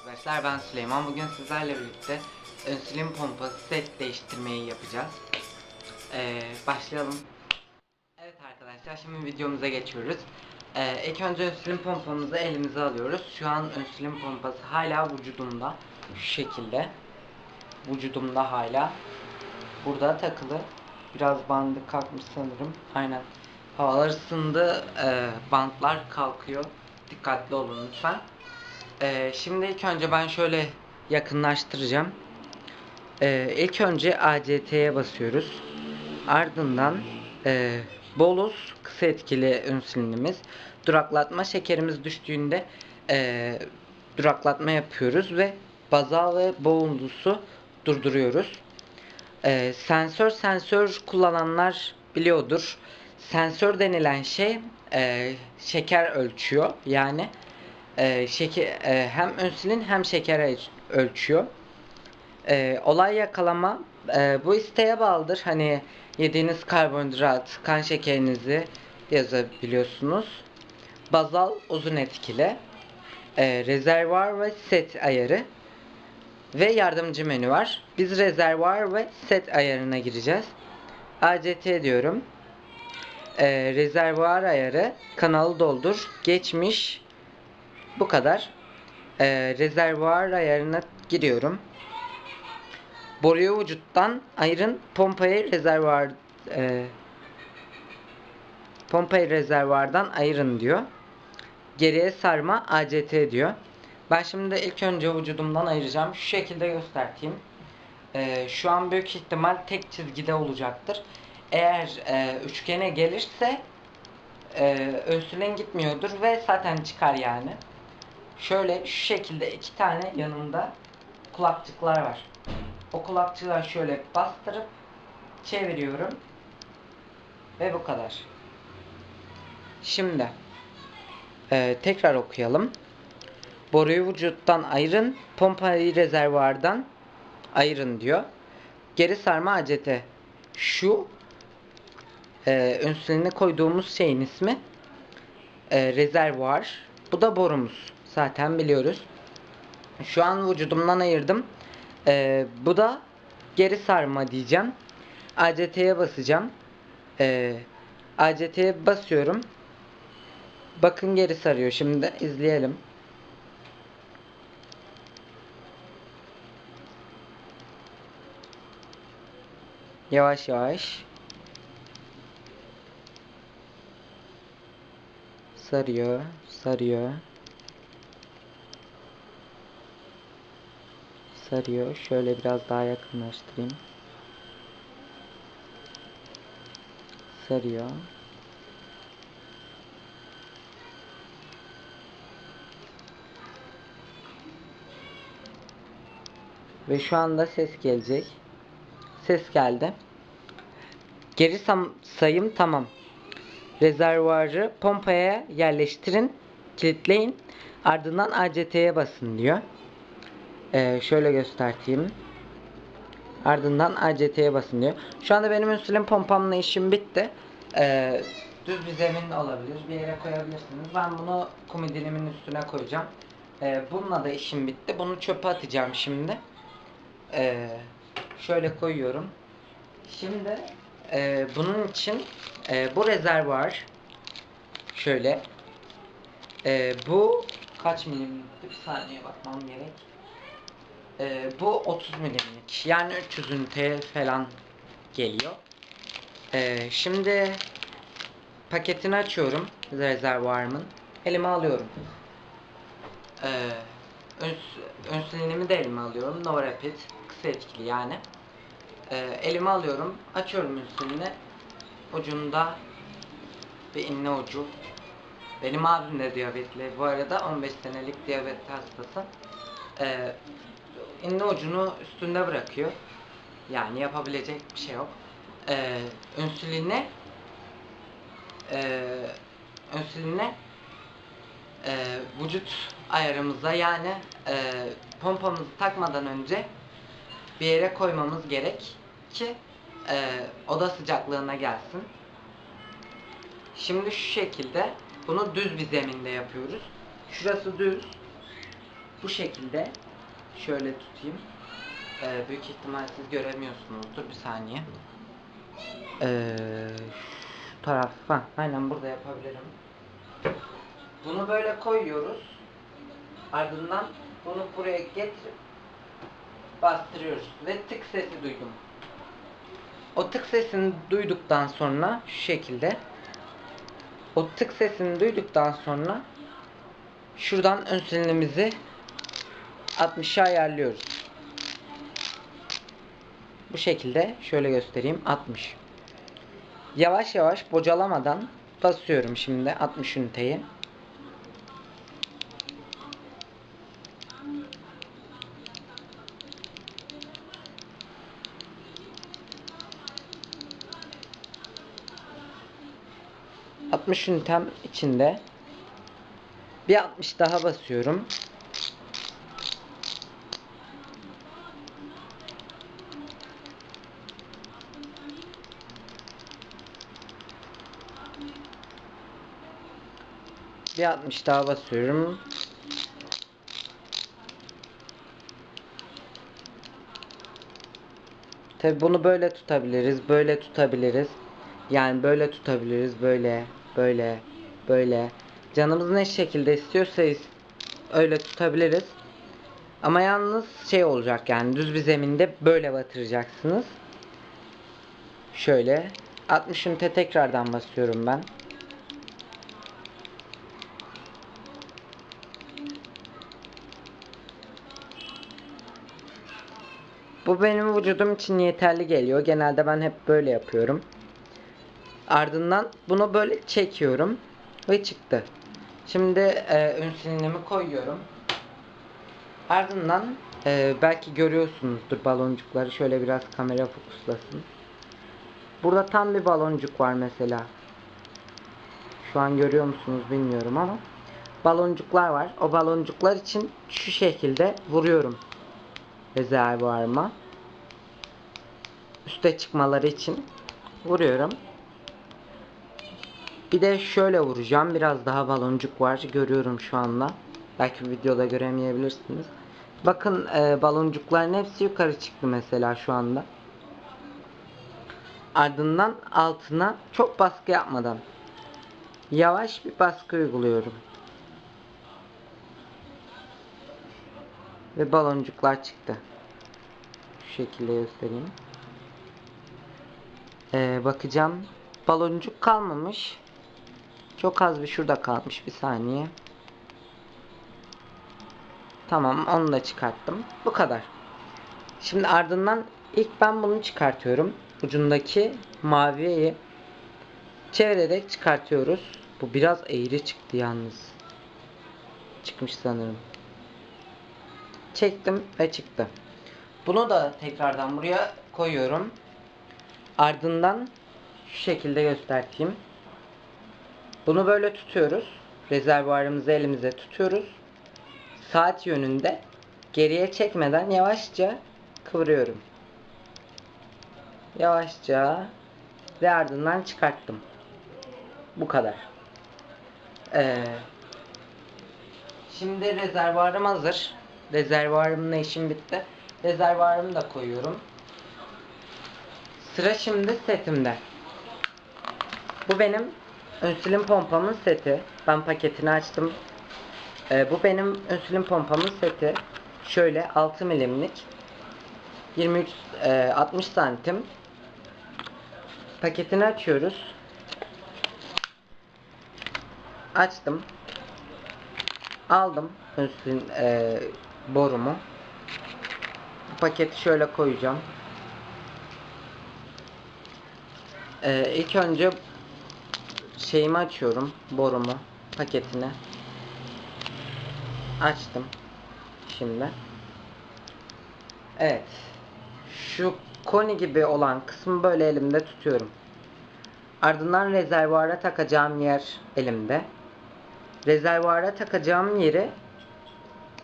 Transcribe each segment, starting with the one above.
arkadaşlar ben Süleyman. Bugün sizlerle birlikte insülin pompası set değiştirmeyi yapacağız. Ee, başlayalım. Evet arkadaşlar şimdi videomuza geçiyoruz. Ee, ilk önce insülin pompamızı elimize alıyoruz. Şu an insülin pompası hala vücudumda. Şu şekilde. Vücudumda hala. Burada takılı. Biraz bandı kalkmış sanırım. Aynen. Havalar ısındı. Ee, bantlar kalkıyor. Dikkatli olun lütfen. Ee, şimdi ilk önce ben şöyle yakınlaştıracağım. Ee, ilk önce ACT'ye basıyoruz. Ardından e, bolus kısa etkili insülinimiz. Duraklatma şekerimiz düştüğünde e, duraklatma yapıyoruz ve bazal ve bolusu durduruyoruz. E, sensör sensör kullananlar biliyordur. Sensör denilen şey e, şeker ölçüyor. Yani e, şeker e, hem insülin hem şeker ölç- ölçüyor. E, olay yakalama e, bu isteğe bağlıdır. Hani yediğiniz karbonhidrat, kan şekerinizi yazabiliyorsunuz. Bazal uzun etkili. E, rezervuar ve set ayarı ve yardımcı menü var. Biz rezervuar ve set ayarına gireceğiz. ACT diyorum. E, rezervuar ayarı kanalı doldur. Geçmiş bu kadar. Ee, rezervuar ayarına giriyorum. Boruyu vücuttan ayırın. Pompayı rezervuar e, pompayı rezervuardan ayırın diyor. Geriye sarma ACT diyor. Ben şimdi ilk önce vücudumdan ayıracağım. Şu şekilde göstereyim. Ee, şu an büyük ihtimal tek çizgide olacaktır. Eğer e, üçgene gelirse e, insülin gitmiyordur ve zaten çıkar yani. Şöyle şu şekilde iki tane yanında kulakçıklar var. O kulakçıkları şöyle bastırıp çeviriyorum. Ve bu kadar. Şimdi e, tekrar okuyalım. Boruyu vücuttan ayırın, pompayı rezervuardan ayırın diyor. Geri sarma ACT. Şu e, insülini koyduğumuz şeyin ismi e, rezervuar. Bu da borumuz. Zaten biliyoruz. Şu an vücudumdan ayırdım. E, bu da geri sarma diyeceğim. ACT'ye basacağım. E, ACT'ye basıyorum. Bakın geri sarıyor. Şimdi izleyelim. Yavaş yavaş. Sarıyor, sarıyor. Sarıyor. Şöyle biraz daha yakınlaştırayım. Sarıyor. Ve şu anda ses gelecek. Ses geldi. Geri sayım tamam. Rezervuarı pompaya yerleştirin, kilitleyin. Ardından ACT'ye basın diyor. Ee, şöyle göstereyim. Ardından ACT'ye basın diyor. Şu anda benim insülin pompamla işim bitti. Ee, düz bir zemin olabilir. Bir yere koyabilirsiniz. Ben bunu komodinimin üstüne koyacağım. Ee, bununla da işim bitti. Bunu çöpe atacağım şimdi. Ee, şöyle koyuyorum. Şimdi e, bunun için e, bu rezervuar şöyle e, bu kaç milimlik bir saniye bakmam gerek. E, bu 30 milimlik yani 300 ünite falan geliyor. E, şimdi paketini açıyorum rezervuarımın. Elime alıyorum. E, öns- insülinimi de elime alıyorum. Novarapid kısa etkili yani. Ee, elime alıyorum. Açıyorum insülini. Ucunda bir iğne ucu. Benim abim de diyabetli. Bu arada 15 senelik diyabet hastası. Ee, iğne ucunu üstünde bırakıyor. Yani yapabilecek bir şey yok. Ee, insüline ee, insüline e, vücut ayarımıza yani e, pompamızı takmadan önce bir yere koymamız gerek ki e, oda sıcaklığına gelsin. Şimdi şu şekilde bunu düz bir zeminde yapıyoruz. Şurası düz. Bu şekilde şöyle tutayım. Ee, büyük ihtimal siz göremiyorsunuzdur. Bir saniye. Ee, şu taraf. Ha, aynen burada yapabilirim. Bunu böyle koyuyoruz. Ardından bunu buraya getirip bastırıyoruz ve tık sesi duydum. O tık sesini duyduktan sonra şu şekilde o tık sesini duyduktan sonra şuradan ön silinimizi 60'a ayarlıyoruz. Bu şekilde şöyle göstereyim 60. Yavaş yavaş bocalamadan basıyorum şimdi 60 üniteyi. ...60 ünitem içinde... ...bir 60 daha basıyorum. Bir 60 daha basıyorum. Tabi bunu böyle tutabiliriz, böyle tutabiliriz. Yani böyle tutabiliriz, böyle, böyle, böyle. Canımız ne şekilde istiyorsa is- öyle tutabiliriz. Ama yalnız şey olacak yani düz bir zeminde böyle batıracaksınız. Şöyle 60 ünite tekrardan basıyorum ben. Bu benim vücudum için yeterli geliyor. Genelde ben hep böyle yapıyorum. Ardından bunu böyle çekiyorum ve çıktı. Şimdi e, ön silinimi koyuyorum. Ardından e, belki görüyorsunuzdur baloncukları. Şöyle biraz kamera fokuslasın. Burada tam bir baloncuk var mesela. Şu an görüyor musunuz bilmiyorum ama baloncuklar var. O baloncuklar için şu şekilde vuruyorum rezervuarıma. Üste çıkmaları için vuruyorum. Bir de şöyle vuracağım. Biraz daha baloncuk var. Görüyorum şu anda. Belki videoda göremeyebilirsiniz. Bakın e, baloncukların hepsi yukarı çıktı mesela şu anda. Ardından altına çok baskı yapmadan yavaş bir baskı uyguluyorum. Ve baloncuklar çıktı. Şu şekilde göstereyim. Ee, bakacağım. Baloncuk kalmamış. Çok az bir şurada kalmış. Bir saniye. Tamam onu da çıkarttım. Bu kadar. Şimdi ardından ilk ben bunu çıkartıyorum. Ucundaki maviyi çevirerek çıkartıyoruz. Bu biraz eğri çıktı yalnız. Çıkmış sanırım. Çektim ve çıktı. Bunu da tekrardan buraya koyuyorum. Ardından şu şekilde göstereyim. Bunu böyle tutuyoruz. Rezervuarımızı elimize tutuyoruz. Saat yönünde geriye çekmeden yavaşça kıvırıyorum. Yavaşça ve ardından çıkarttım. Bu kadar. Ee, şimdi rezervuarım hazır. Rezervuarımla işim bitti. Rezervuarımı da koyuyorum. Sıra şimdi setimde. Bu benim önsülün pompamın seti. Ben paketini açtım. Ee, bu benim önsülün pompamın seti. Şöyle 6 milimlik 23 e, 60 santim paketini açıyoruz. Açtım. Aldım önsülün e, borumu. Bu paketi şöyle koyacağım. Ee, ilk önce şeyimi açıyorum. Borumu. Paketini. Açtım. Şimdi. Evet. Şu koni gibi olan kısmı böyle elimde tutuyorum. Ardından rezervuara takacağım yer elimde. Rezervuara takacağım yeri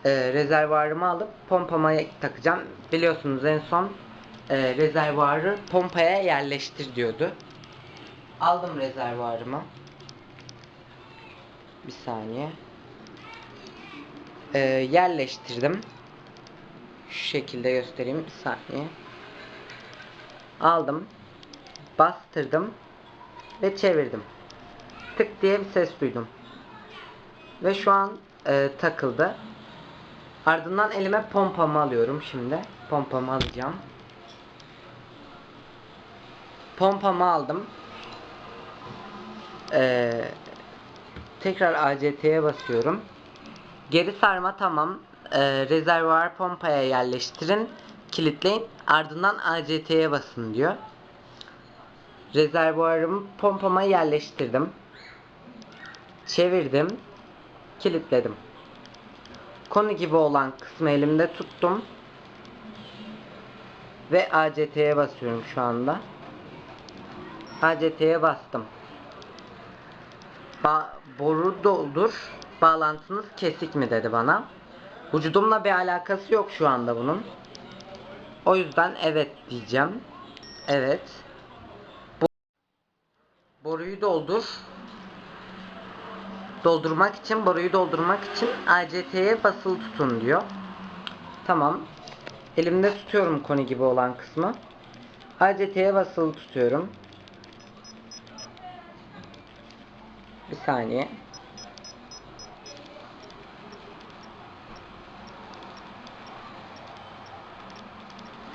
e, rezervuarımı alıp pompama takacağım. Biliyorsunuz en son e, rezervuarı pompaya yerleştir diyordu. Aldım rezervuarımı. Bir saniye. e, yerleştirdim. Şu şekilde göstereyim bir saniye. Aldım. Bastırdım. Ve çevirdim. Tık diye bir ses duydum. Ve şu an e, takıldı. Ardından elime pompamı alıyorum şimdi. Pompamı alacağım. Pompamı aldım. Ee, tekrar ACT'ye basıyorum. Geri sarma tamam. Ee, rezervuar pompaya yerleştirin. Kilitleyin. Ardından ACT'ye basın diyor. Rezervuarımı pompama yerleştirdim. Çevirdim. Kilitledim. Konu gibi olan kısmı elimde tuttum. Ve ACT'ye basıyorum şu anda. ACT'ye bastım. Ba boru doldur. Bağlantınız kesik mi dedi bana. Vücudumla bir alakası yok şu anda bunun. O yüzden evet diyeceğim. Evet. Bo boruyu doldur. Doldurmak için, boruyu doldurmak için ACT'ye basılı tutun diyor. Tamam. Elimde tutuyorum koni gibi olan kısmı. ACT'ye basılı tutuyorum. Saniye.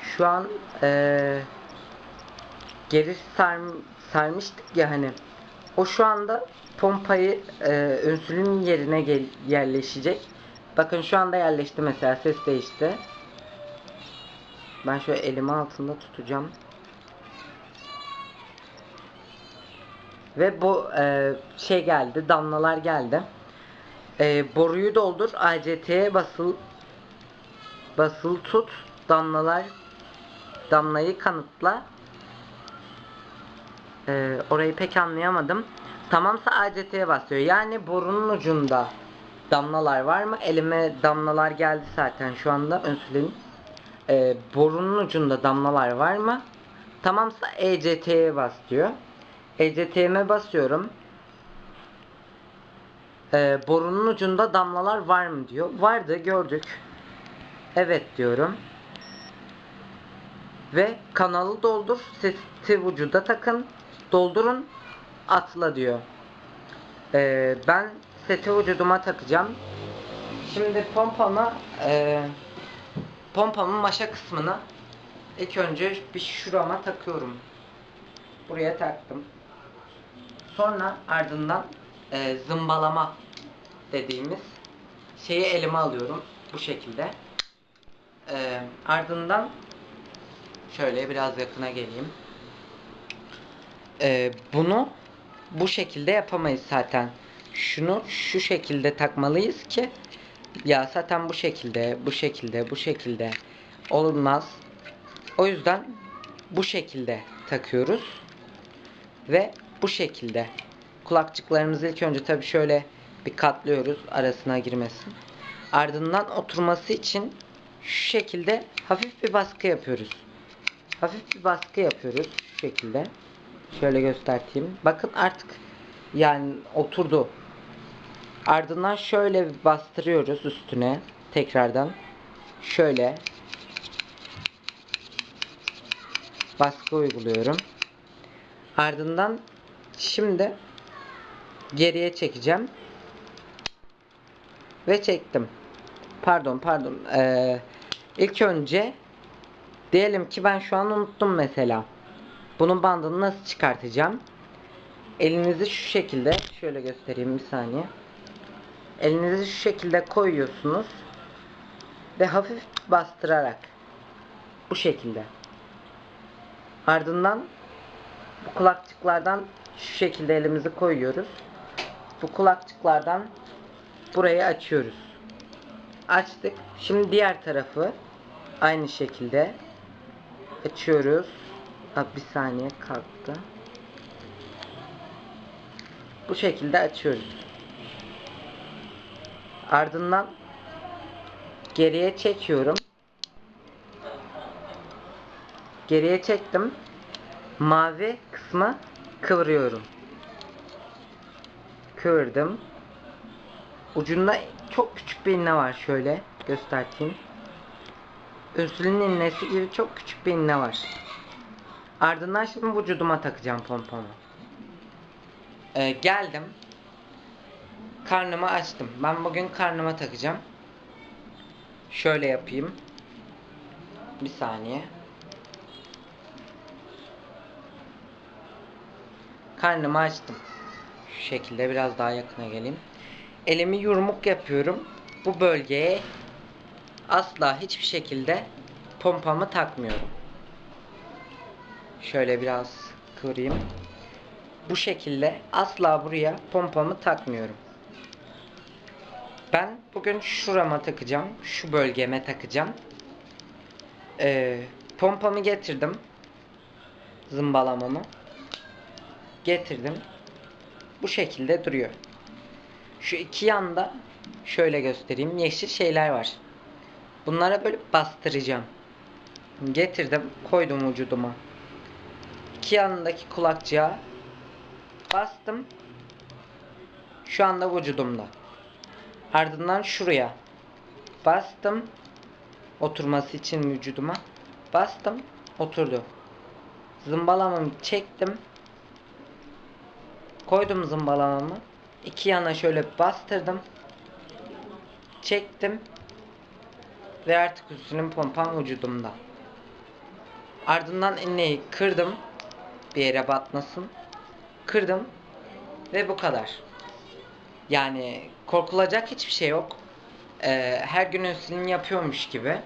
Şu an eee geri sar, sarmıştık ya hani. O şu anda pompayı eee önsülün yerine gel, yerleşecek. Bakın şu anda yerleşti mesela ses değişti. Ben şöyle elimi altında tutacağım. Ve bu e, şey geldi, damlalar geldi. E, boruyu doldur, ACT'ye basıl basılı tut, damlalar damlayı kanıtla. E, orayı pek anlayamadım. Tamamsa ACT'ye basıyor. Yani borunun ucunda damlalar var mı? Elime damlalar geldi zaten şu anda önsülün. E, borunun ucunda damlalar var mı? Tamamsa ECT'ye bas diyor. ECT'me basıyorum. Ee, borunun ucunda damlalar var mı diyor. Vardı gördük. Evet diyorum. Ve kanalı doldur. Sesi vücuda takın. Doldurun. Atla diyor. Ee, ben seti vücuduma takacağım. Şimdi pompama e, pompamın maşa kısmını ilk önce bir şurama takıyorum. Buraya taktım. Sonra ardından e, zımbalama dediğimiz şeyi elime alıyorum. Bu şekilde. E, ardından şöyle biraz yakına geleyim. E, bunu bu şekilde yapamayız zaten. Şunu şu şekilde takmalıyız ki ya zaten bu şekilde, bu şekilde, bu şekilde olmaz. O yüzden bu şekilde takıyoruz. Ve bu şekilde. Kulakçıklarımızı ilk önce tabii şöyle bir katlıyoruz arasına girmesin. Ardından oturması için şu şekilde hafif bir baskı yapıyoruz. Hafif bir baskı yapıyoruz şu şekilde. Şöyle göstereyim. Bakın artık yani oturdu. Ardından şöyle bir bastırıyoruz üstüne tekrardan. Şöyle baskı uyguluyorum. Ardından şimdi geriye çekeceğim. Ve çektim. Pardon pardon. Ee, ilk önce diyelim ki ben şu an unuttum mesela. Bunun bandını nasıl çıkartacağım? Elinizi şu şekilde şöyle göstereyim bir saniye. Elinizi şu şekilde koyuyorsunuz ve hafif bastırarak bu şekilde. Ardından bu kulakçıklardan şu şekilde elimizi koyuyoruz. Bu kulakçıklardan burayı açıyoruz. Açtık. Şimdi diğer tarafı aynı şekilde açıyoruz. Ha, bir saniye kalktı. Bu şekilde açıyoruz. Ardından geriye çekiyorum. Geriye çektim. Mavi kısmı kıvırıyorum. Kıvırdım. Ucunda çok küçük bir iğne var şöyle göstereyim. Insülin iğnesi gibi çok küçük bir iğne var. Ardından şimdi vücuduma takacağım pomponu. Ee, geldim. Karnımı açtım. Ben bugün karnıma takacağım. Şöyle yapayım. Bir saniye. Karnımı açtım. Şu şekilde biraz daha yakına geleyim. Elimi yumruk yapıyorum. Bu bölgeye asla hiçbir şekilde pompamı takmıyorum. Şöyle biraz kıvırayım. Bu şekilde asla buraya pompamı takmıyorum. Ben bugün şurama takacağım. Şu bölgeme takacağım. Ee, pompamı getirdim. Zımbalamamı. Getirdim. Bu şekilde duruyor. Şu iki yanda şöyle göstereyim. Yeşil şeyler var. Bunlara böyle bastıracağım. Getirdim. Koydum vücuduma. İki yanındaki kulakçığa bastım. Şu anda vücudumda. Ardından şuraya bastım. Oturması için vücuduma. Bastım. Oturdu. Zımbalamamı çektim. Koydum zımbalamamı. İki yana şöyle bastırdım. Çektim. Ve artık üstünün pompam vücudumda. Ardından iğneyi kırdım. Bir yere batmasın. Kırdım. Ve bu kadar. Yani korkulacak hiçbir şey yok. Ee, her gün insülin yapıyormuş gibi.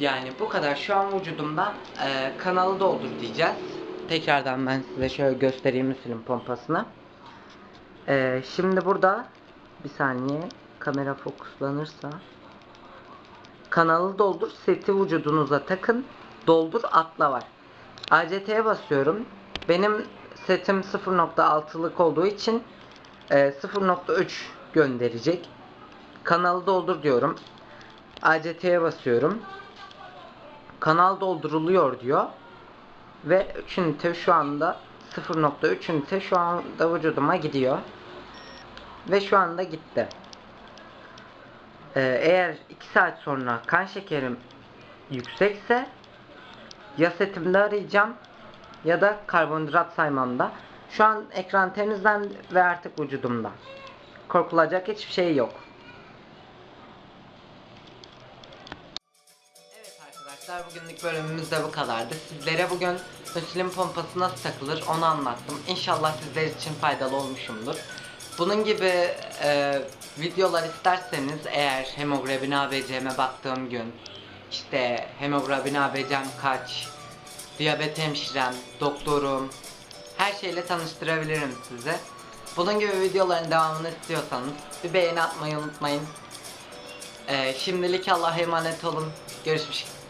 Yani bu kadar. Şu an vücudumda e, kanalı doldur diyeceğiz. Tekrardan ben size şöyle göstereyim insülin pompasını. Ee, şimdi burada bir saniye kamera fokuslanırsa kanalı doldur seti vücudunuza takın doldur atla var. ACT'ye basıyorum. Benim setim 0.6'lık olduğu için e, 0.3 gönderecek. Kanalı doldur diyorum. ACT'ye basıyorum. Kanal dolduruluyor diyor. Ve 3 ünite şu anda 0.3 ünite şu anda vücuduma gidiyor. Ve şu anda gitti. Ee, eğer 2 saat sonra kan şekerim yüksekse ya setimde arayacağım ya da karbonhidrat saymamda. Şu an ekran temizlendi ve artık vücudumda. Korkulacak hiçbir şey yok. Arkadaşlar bugünlük bölümümüz de bu kadardı. Sizlere bugün insülin pompası nasıl takılır onu anlattım. İnşallah sizler için faydalı olmuşumdur. Bunun gibi e, videolar isterseniz eğer hemoglobin ABC'me baktığım gün işte hemoglobin ABC'm kaç, diyabet hemşirem, doktorum her şeyle tanıştırabilirim size. Bunun gibi videoların devamını istiyorsanız bir beğeni atmayı unutmayın. Ee, şimdilik Allah'a emanet olun. Görüşmüş,